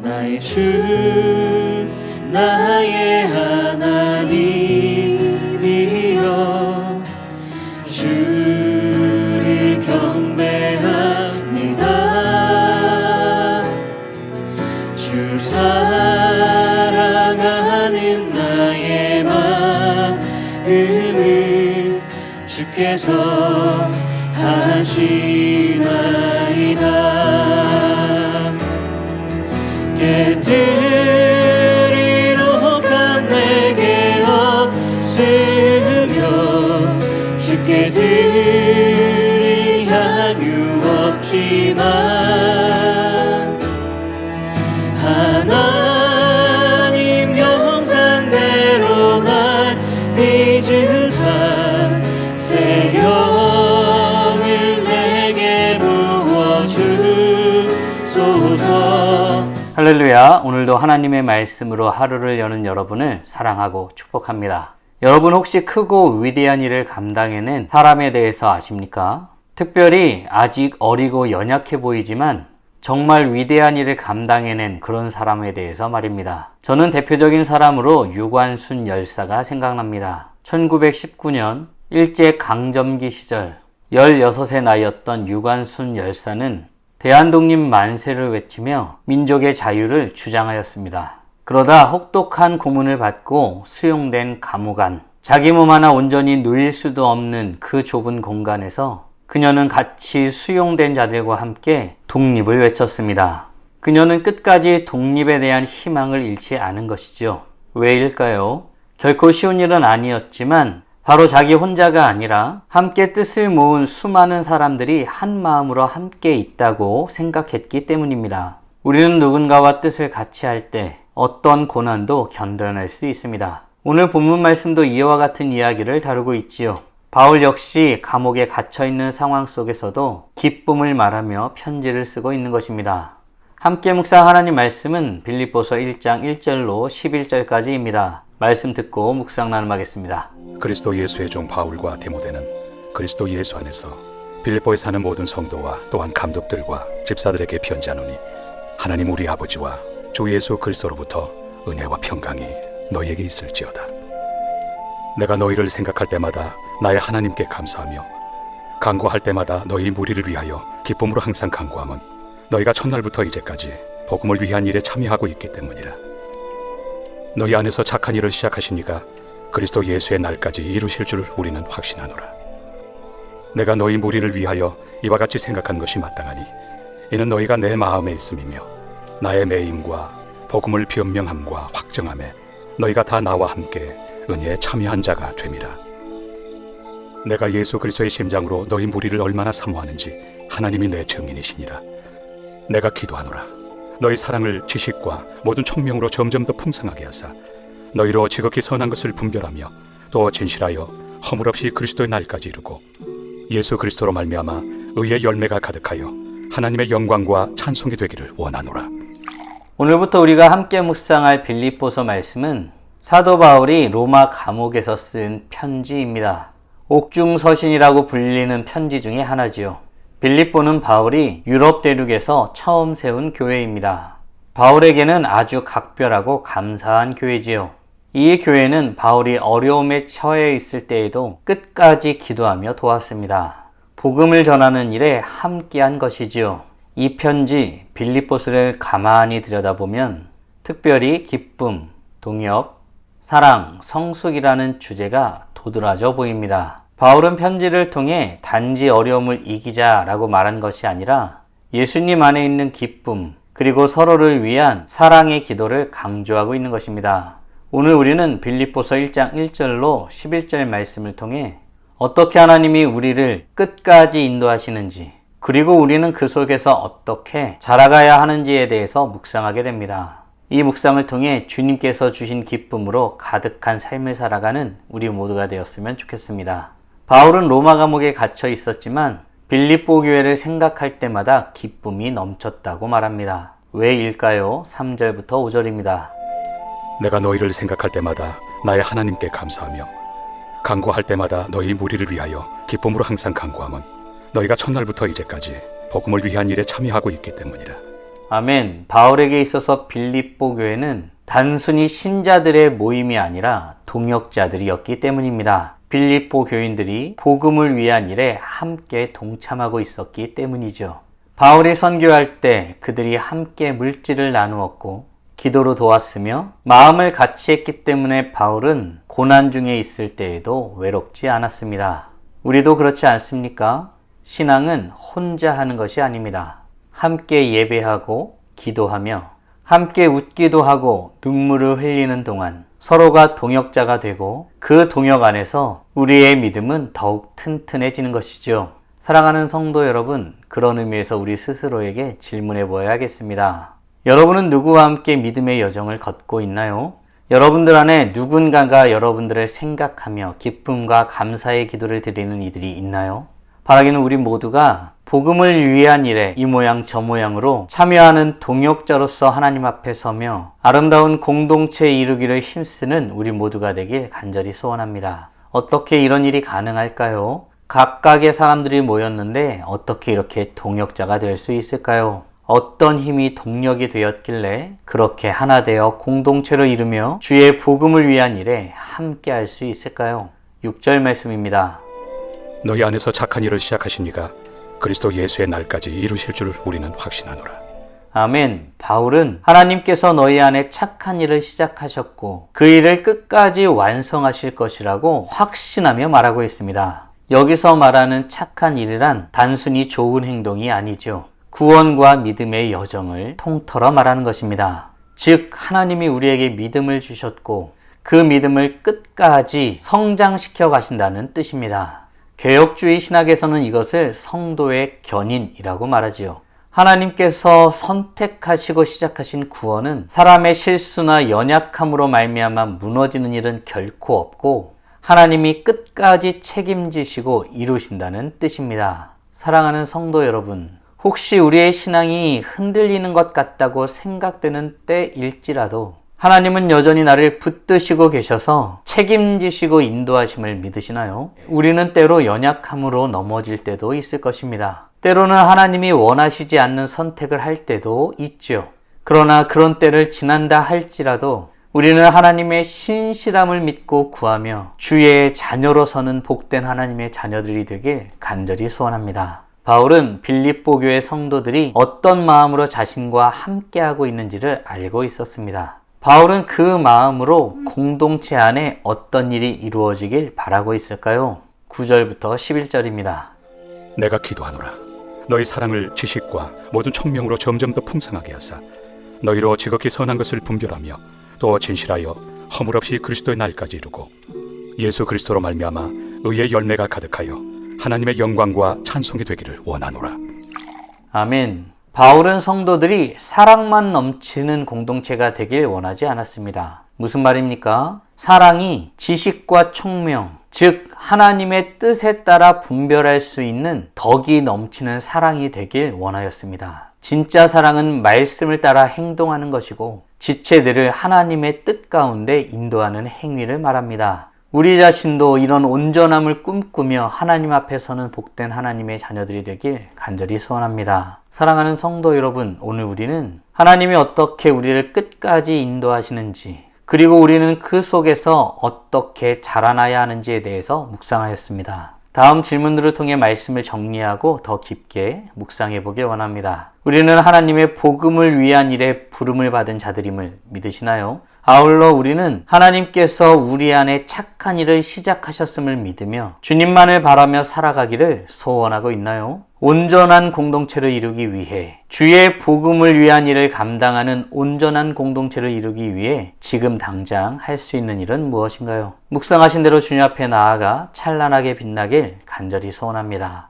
나의 주 나의 하나님이여 주를 경배합니다. 주 사랑하는 나의 마음을 주께서 하시나이다 깨뜨리러 감 내게 없으며 주께 드 할렐루야. 오늘도 하나님의 말씀으로 하루를 여는 여러분을 사랑하고 축복합니다. 여러분 혹시 크고 위대한 일을 감당해낸 사람에 대해서 아십니까? 특별히 아직 어리고 연약해 보이지만 정말 위대한 일을 감당해낸 그런 사람에 대해서 말입니다. 저는 대표적인 사람으로 유관순 열사가 생각납니다. 1919년 일제 강점기 시절 16의 나이였던 유관순 열사는 대한독립 만세를 외치며 민족의 자유를 주장하였습니다. 그러다 혹독한 고문을 받고 수용된 감옥 안 자기 몸 하나 온전히 누일 수도 없는 그 좁은 공간에서 그녀는 같이 수용된 자들과 함께 독립을 외쳤습니다. 그녀는 끝까지 독립에 대한 희망을 잃지 않은 것이죠. 왜일까요? 결코 쉬운 일은 아니었지만 바로 자기 혼자가 아니라 함께 뜻을 모은 수많은 사람들이 한 마음으로 함께 있다고 생각했기 때문입니다. 우리는 누군가와 뜻을 같이 할 때 어떤 고난도 견뎌낼 수 있습니다. 오늘 본문 말씀도 이와 같은 이야기를 다루고 있지요. 바울 역시 감옥에 갇혀 있는 상황 속에서도 기쁨을 말하며 편지를 쓰고 있는 것입니다. 함께 묵상 하나님 말씀은 빌립보서 1장 1절로 11절까지입니다. 말씀 듣고 묵상 나눔하겠습니다. 그리스도 예수의 종 바울과 디모데는 그리스도 예수 안에서 빌립보에 사는 모든 성도와 또한 감독들과 집사들에게 편지하노니 하나님 우리 아버지와 주 예수 그리스도로부터 은혜와 평강이 너희에게 있을지어다. 내가 너희를 생각할 때마다 나의 하나님께 감사하며 간구할 때마다 너희 무리를 위하여 기쁨으로 항상 간구함은 너희가 첫날부터 이제까지 복음을 위한 일에 참여하고 있기 때문이라. 너희 안에서 착한 일을 시작하신 이가 그리스도 예수의 날까지 이루실 줄 우리는 확신하노라. 내가 너희 무리를 위하여 이와 같이 생각한 것이 마땅하니 이는 너희가 내 마음에 있음이며 나의 매임과 복음을 변명함과 확정함에 너희가 다 나와 함께 은혜에 참여한 자가 됨이라. 내가 예수 그리스도의 심장으로 너희 무리를 얼마나 사모하는지 하나님이 내 증인이시니라. 내가 기도하노라. 너희 사랑을 지식과 모든 총명으로 점점 더 풍성하게 하사 너희로 지극히 선한 것을 분별하며 또 진실하여 허물 없이 그리스도의 날까지 이루고 예수 그리스도로 말미암아 의의 열매가 가득하여 하나님의 영광과 찬송이 되기를 원하노라. 오늘부터 우리가 함께 묵상할 빌립보서 말씀은 사도 바울이 로마 감옥에서 쓴 편지입니다. 옥중 서신이라고 불리는 편지 중에 하나지요. 빌립보는 바울이 유럽 대륙에서 처음 세운 교회입니다. 바울에게는 아주 각별하고 감사한 교회지요. 이 교회는 바울이 어려움에 처해 있을 때에도 끝까지 기도하며 도왔습니다. 복음을 전하는 일에 함께한 것이지요. 이 편지 빌립보스를 가만히 들여다보면 특별히 기쁨, 동역, 사랑, 성숙이라는 주제가 도드라져 보입니다. 바울은 편지를 통해 단지 어려움을 이기자라고 말한 것이 아니라 예수님 안에 있는 기쁨, 그리고 서로를 위한 사랑의 기도를 강조하고 있는 것입니다. 오늘 우리는 빌립보서 1장 1절로 11절 말씀을 통해 어떻게 하나님이 우리를 끝까지 인도하시는지, 그리고 우리는 그 속에서 어떻게 자라가야 하는지에 대해서 묵상하게 됩니다. 이 묵상을 통해 주님께서 주신 기쁨으로 가득한 삶을 살아가는 우리 모두가 되었으면 좋겠습니다. 바울은 로마 감옥에 갇혀 있었지만 빌립보 교회를 생각할 때마다 기쁨이 넘쳤다고 말합니다. 왜일까요? 3절부터 5절입니다. 내가 너희를 생각할 때마다 나의 하나님께 감사하며 간구할 때마다 너희 무리를 위하여 기쁨으로 항상 간구함은 너희가 첫날부터 이제까지 복음을 위한 일에 참여하고 있기 때문이라. 아멘. 바울에게 있어서 빌립보 교회는 단순히 신자들의 모임이 아니라 동역자들이었기 때문입니다. 빌립보 교인들이 복음을 위한 일에 함께 동참하고 있었기 때문이죠. 바울이 선교할 때 그들이 함께 물질을 나누었고 기도로 도왔으며 마음을 같이 했기 때문에 바울은 고난 중에 있을 때에도 외롭지 않았습니다. 우리도 그렇지 않습니까? 신앙은 혼자 하는 것이 아닙니다. 함께 예배하고 기도하며 함께 웃기도 하고 눈물을 흘리는 동안 서로가 동역자가 되고 그 동역 안에서 우리의 믿음은 더욱 튼튼해지는 것이죠. 사랑하는 성도 여러분, 그런 의미에서 우리 스스로에게 질문해 보아야겠습니다. 여러분은 누구와 함께 믿음의 여정을 걷고 있나요? 여러분들 안에 누군가가 여러분들을 생각하며 기쁨과 감사의 기도를 드리는 이들이 있나요? 바라기는 우리 모두가 복음을 위한 일에 이 모양 저 모양으로 참여하는 동역자로서 하나님 앞에 서며 아름다운 공동체 이루기를 힘쓰는 우리 모두가 되길 간절히 소원합니다. 어떻게 이런 일이 가능할까요? 각각의 사람들이 모였는데 어떻게 이렇게 동역자가 될 수 있을까요? 어떤 힘이 동력이 되었길래 그렇게 하나 되어 공동체로 이루며 주의 복음을 위한 일에 함께 할 수 있을까요? 6절 말씀입니다. 너희 안에서 착한 일을 시작하신 이가 그리스도 예수의 날까지 이루실 줄을 우리는 확신하노라. 아멘. 바울은 하나님께서 너희 안에 착한 일을 시작하셨고 그 일을 끝까지 완성하실 것이라고 확신하며 말하고 있습니다. 여기서 말하는 착한 일이란 단순히 좋은 행동이 아니죠. 구원과 믿음의 여정을 통틀어 말하는 것입니다. 즉, 하나님이 우리에게 믿음을 주셨고 그 믿음을 끝까지 성장시켜 가신다는 뜻입니다. 개혁주의 신학에서는 이것을 성도의 견인이라고 말하지요. 하나님께서 선택하시고 시작하신 구원은 사람의 실수나 연약함으로 말미암아 무너지는 일은 결코 없고 하나님이 끝까지 책임지시고 이루신다는 뜻입니다. 사랑하는 성도 여러분, 혹시 우리의 신앙이 흔들리는 것 같다고 생각되는 때일지라도 하나님은 여전히 나를 붙드시고 계셔서 책임지시고 인도하심을 믿으시나요? 우리는 때로 연약함으로 넘어질 때도 있을 것입니다. 때로는 하나님이 원하시지 않는 선택을 할 때도 있죠. 그러나 그런 때를 지난다 할지라도 우리는 하나님의 신실함을 믿고 구하며 주의 자녀로 서는 복된 하나님의 자녀들이 되길 간절히 소원합니다. 바울은 빌립보 교회 성도들이 어떤 마음으로 자신과 함께하고 있는지를 알고 있었습니다. 바울은 그 마음으로 공동체 안에 어떤 일이 이루어지길 바라고 있을까요? 9절부터 11절입니다. 내가 기도하노라. 너희 사랑을 지식과 모든 총명으로 점점 더 풍성하게 하사 너희로 지극히 선한 것을 분별하며 또 진실하여 허물 없이 그리스도의 날까지 이루고 예수 그리스도로 말미암아 의의 열매가 가득하여 하나님의 영광과 찬송이 되기를 원하노라. 아멘. 바울은 성도들이 사랑만 넘치는 공동체가 되길 원하지 않았습니다. 무슨 말입니까? 사랑이 지식과 총명, 즉 하나님의 뜻에 따라 분별할 수 있는 덕이 넘치는 사랑이 되길 원하였습니다. 진짜 사랑은 말씀을 따라 행동하는 것이고 지체들을 하나님의 뜻 가운데 인도하는 행위를 말합니다. 우리 자신도 이런 온전함을 꿈꾸며 하나님 앞에 서는 복된 하나님의 자녀들이 되길 간절히 소원합니다. 사랑하는 성도 여러분, 오늘 우리는 하나님이 어떻게 우리를 끝까지 인도하시는지, 그리고 우리는 그 속에서 어떻게 자라나야 하는지에 대해서 묵상하였습니다. 다음 질문들을 통해 말씀을 정리하고 더 깊게 묵상해 보길 원합니다. 우리는 하나님의 복음을 위한 일에 부름을 받은 자들임을 믿으시나요? 아울러 우리는 하나님께서 우리 안에 착한 일을 시작하셨음을 믿으며 주님만을 바라며 살아가기를 소원하고 있나요? 온전한 공동체를 이루기 위해 주의 복음을 위한 일을 감당하는 온전한 공동체를 이루기 위해 지금 당장 할 수 있는 일은 무엇인가요? 묵상하신 대로 주님 앞에 나아가 찬란하게 빛나길 간절히 소원합니다.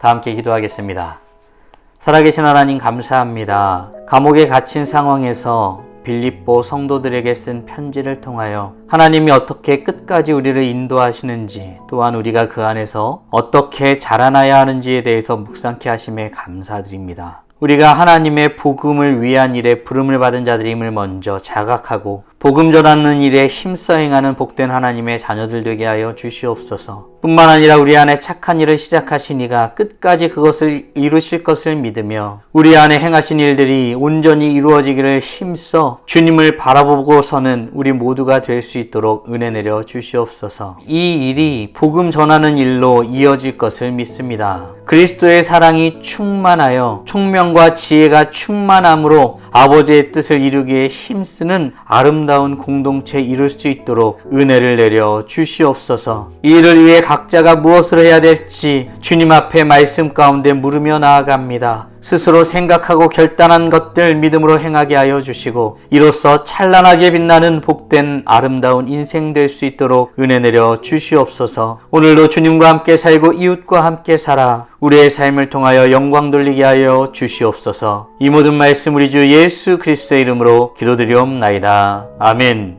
다 함께 기도하겠습니다. 살아계신 하나님 감사합니다. 감옥에 갇힌 상황에서 빌립보 성도들에게 쓴 편지를 통하여 하나님이 어떻게 끝까지 우리를 인도하시는지 또한 우리가 그 안에서 어떻게 자라나야 하는지에 대해서 묵상케 하심에 감사드립니다. 우리가 하나님의 복음을 위한 일에 부름을 받은 자들임을 먼저 자각하고 복음 전하는 일에 힘써 행하는 복된 하나님의 자녀들 되게 하여 주시옵소서. 뿐만 아니라 우리 안에 착한 일을 시작하신 이가 끝까지 그것을 이루실 것을 믿으며 우리 안에 행하신 일들이 온전히 이루어지기를 힘써 주님을 바라보고 서는 우리 모두가 될 수 있도록 은혜 내려 주시옵소서. 이 일이 복음 전하는 일로 이어질 것을 믿습니다. 그리스도의 사랑이 충만하여 총명과 지혜가 충만함으로 아버지의 뜻을 이루기에 힘쓰는 아름다운 공동체 이룰 수 있도록 은혜를 내려 주시옵소서. 이 일을 위해 각자가 무엇을 해야 될지 주님 앞에 말씀 가운데 물으며 나아갑니다. 스스로 생각하고 결단한 것들 믿음으로 행하게 하여 주시고 이로써 찬란하게 빛나는 복된 아름다운 인생 될 수 있도록 은혜 내려 주시옵소서. 오늘도 주님과 함께 살고 이웃과 함께 살아 우리의 삶을 통하여 영광 돌리게 하여 주시옵소서. 이 모든 말씀 우리 주 예수 그리스도의 이름으로 기도드리옵나이다. 아멘.